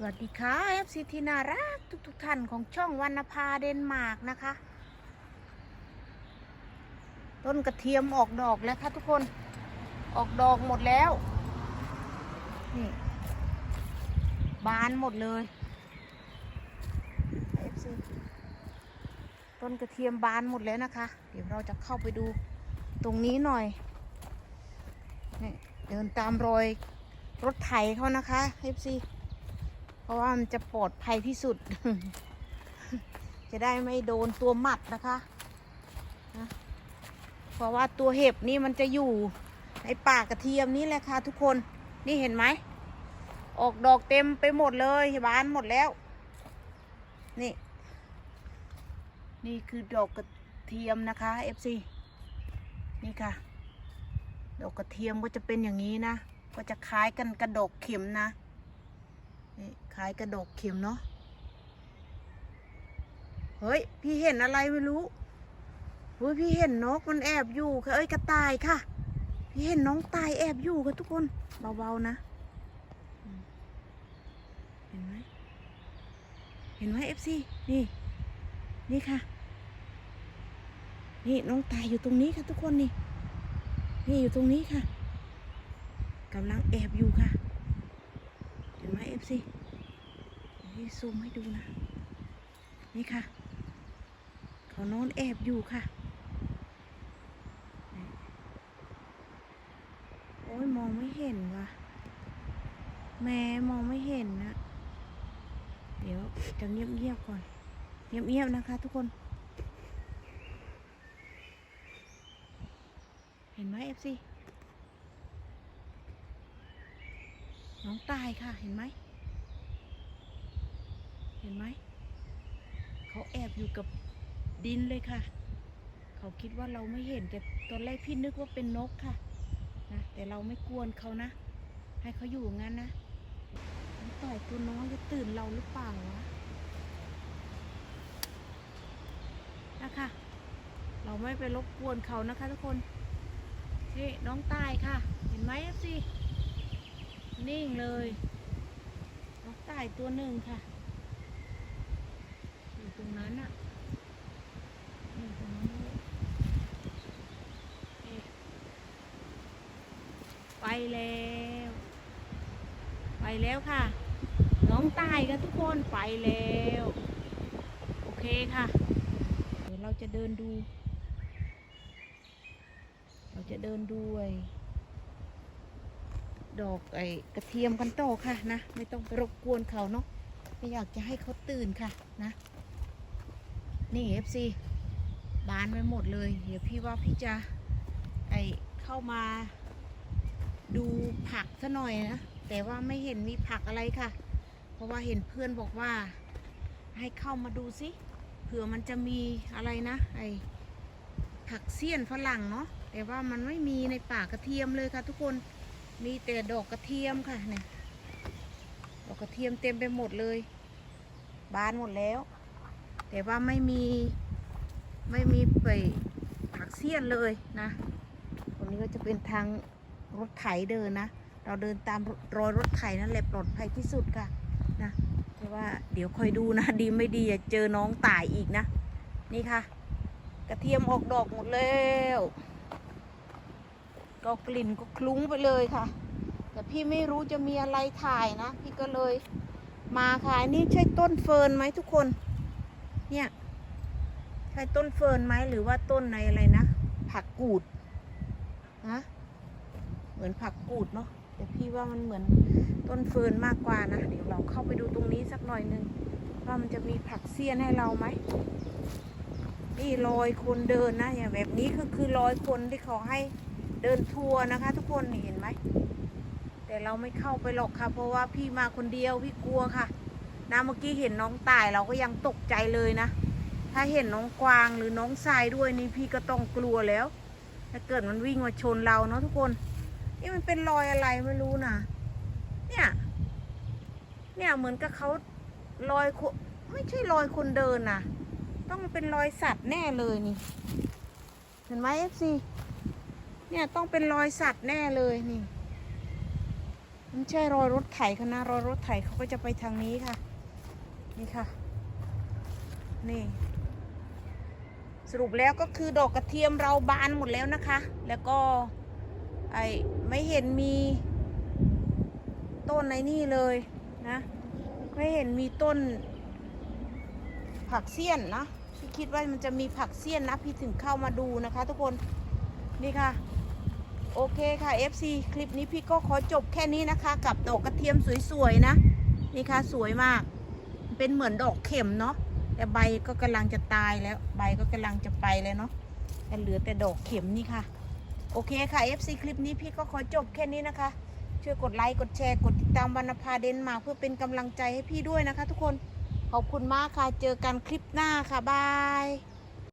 สวัสดีค่ะ FC ที่น่ารักทุกทุกท่านของช่องวรรณภาเดนมาร์กนะคะ ต้นกระเทียมออกดอกแล้วค่ะทุกคนออกดอกหมดแล้วนี่บานหมดเลย FC ต้นกระเทียมบานหมดแล้วนะคะ เดี๋ยวเราจะเข้าไปดูตรงนี้หน่อยนี่เดินตามรอยรถไถเขานะคะ FC ราะว่ามันจะปลอดภัยที่สุด จะได้ไม่โดนตัวหมัดนะคะนะเพราะว่าตัวเห็บนี่มันจะอยู่ในป่ากระเทียมนี่แหละค่ะทุกคน นี่เห็นไหม ออกดอกเต็มไปหมดเลยบานหมดแล้ว นี่ นี่คือดอกกระเทียมนะคะ FC นี่ค่ะ ดอกกระเทียมก็จะเป็นอย่างนี้นะ ก็จะคล้ายกันกระดอกเข็มนะ นี่คล้ายกระดกเข็มเนาะ เฮ้ย พี่เห็นอะไรไม่รู้เฮ้ยพี่เห็นนกมันแอบอยู่ค่ะ เอ้ยกระต่ายค่ะ พี่เห็นน้องตายแอบอยู่ค่ะทุกคน เบาๆนะ เห็นไหม เห็นไหมเอฟซีนี่ นี่ค่ะ นี่น้องตายอยู่ตรงนี้ค่ะทุกคนนี่ นี่อยู่ตรงนี้ค่ะกำลังแอบอยู่ค่ะ นไหมเอฟซีนี่ซูมให้ดูนะ นี่ค่ะ เขานอนแอบอยู่ค่ะ โอ้ยมองไม่เห็นว่ะ แม่มองไม่เห็นนะ เดี๋ยวจะเงียบๆก่อน เงียบๆนะคะทุกคน เห็นไหมเอฟซี น้องตายค่ะ เห็นไหม เห็นไหม เขาแอบอยู่กับดินเลยค่ะ เขาคิดว่าเราไม่เห็น แต่ตอนแรกพี่นึกว่าเป็นนกค่ะ นะ แต่เราไม่กวนเขานะ ให้เขาอยู่งั้นนะน้องต่อยตัวน้อยจะตื่นเราหรือเปล่าวะนะคะ เราไม่ไปรบกวนเขานะคะทุกคนนี่น้องตายค่ะ เห็นไหมสิ นิ่งเลยนกตายตัวหนึ่งค่ะ อยู่ตรงนั้นอะอยู่ตรงนั้นไปแล้ว ไปแล้วค่ะ น้องตายกันทุกคนไปแล้ว โอเคค่ะ เดี๋ยวเราจะเดินดู เราจะเดินดูไอ้ ดอกไอ้กระเทียมกันโตค่ะนะ ไม่ต้องไปรบกวนเขาเนาะไม่อยากจะให้เขาตื่นค่ะนะ นี่เอฟซีบานไปหมดเลย เดี๋ยวพี่ว่าพี่จะไอเข้ามาดูผักซะหน่อยนะ แต่ว่าไม่เห็นมีผักอะไรค่ะ เพราะว่าเห็นเพื่อนบอกว่า ให้เข้ามาดูสิเผื่อมันจะมีอะไรนะ ไอผักเสี้ยนฝรั่งเนาะแต่ว่ามันไม่มีในป่ากระเทียมเลยค่ะทุกคน มีแต่ดอกกระเทียมค่ะเนี่ยดอกกระเทียมเต็มไปหมดเลย บานหมดแล้ว แต่ว่าไม่มีไม่มีไปผักเสี้ยนเลยนะตรงนี้ก็จะเป็นทางรถไถเดินนะ เราเดินตามรอยรถไถนั่นแหละปลอดภัยที่สุดค่ะนะแต่ว่าเดี๋ยวคอยดูนะ ดีไม่ดีอย่าเจอน้องตายอีกนะ นี่ค่ะ กระเทียมออกดอกหมดแล้ว ก็กลิ่นก็คลุ้งไปเลยค่ะ แต่พี่ไม่รู้จะมีอะไรถ่ายนะ พี่ก็เลยมาค่ะอันนี่ใช่ต้นเฟิร์นไหมทุกคน เนี่ยใช่ต้นเฟิร์นไหมหรือว่าต้นในอะไรนะ ผักกูดนะเหมือนผักกูดเนาะแต่พี่ว่ามันเหมือนต้นเฟิร์นมากกว่านะ เดี๋ยวเราเข้าไปดูตรงนี้สักหน่อยหนึงว่ามันจะมีผักเสี้ยนให้เราไหมนี่รอยคนเดินนะอย่างแบบนี้ก็คือรอยคนที่เขาให้ เดินทัวร์นะคะ ทุกคนเห็นไหม แต่เราไม่เข้าไปหรอกค่ะ เพราะว่าพี่มาคนเดียวพี่กลัวค่ะนะเมื่อกี้เห็นน้องตายเราก็ยังตกใจเลยนะ ถ้าเห็นน้องกวางหรือน้องทรายด้วยนี่พี่ก็ต้องกลัวแล้ว ถ้าเกิดมันวิ่งมาชนเราเนาะทุกคน นี่มันเป็นรอยอะไรไม่รู้นะเนี่ย เนี่ยเหมือนกับเขารอยคนไม่ใช่รอยคนเดินนะต้องเป็นรอยสัตว์แน่เลยนี่ เห็นไหมเอฟซี เนี่ยต้องเป็นรอยสัตว์แน่เลยนี่ไม่ใช่รอยรถไถเขานะรอยรถไถเขาก็จะไปทางนี้ค่ะ นี่ค่ะ นี่ สรุปแล้วก็คือดอกกระเทียมเราบานหมดแล้วนะคะ แล้วก็ไอไม่เห็นมีต้นในนี่เลยนะไม่เห็นมีต้น ผักเสี้ยนนะพี่คิดว่ามันจะมีผักเสี้ยนนะพี่ถึงเข้ามาดูนะคะ ทุกคนนี่ค่ะ โอเคค่ะ FC คลิปนี้พี่ก็ขอจบแค่นี้นะคะ กับดอกกระเทียมสวยๆนะ นี่ค่ะสวยมาก เป็นเหมือนดอกเข็มเนาะแต่ใบก็กำลังจะตายแล้วใบก็กำลังจะไปเลยเนาะแต่เหลือแต่ดอกเข็มนี่ค่ะ โอเคค่ะ FC คลิปนี้พี่ก็ขอจบแค่นี้นะคะ ช่วยกดไลค์กดแชร์กดติดตามวรรณภาเดนมาร์กเพื่อเป็นกำลังใจให้พี่ด้วยนะคะ ทุกคนขอบคุณมากค่ะ เจอกันคลิปหน้าค่ะบาย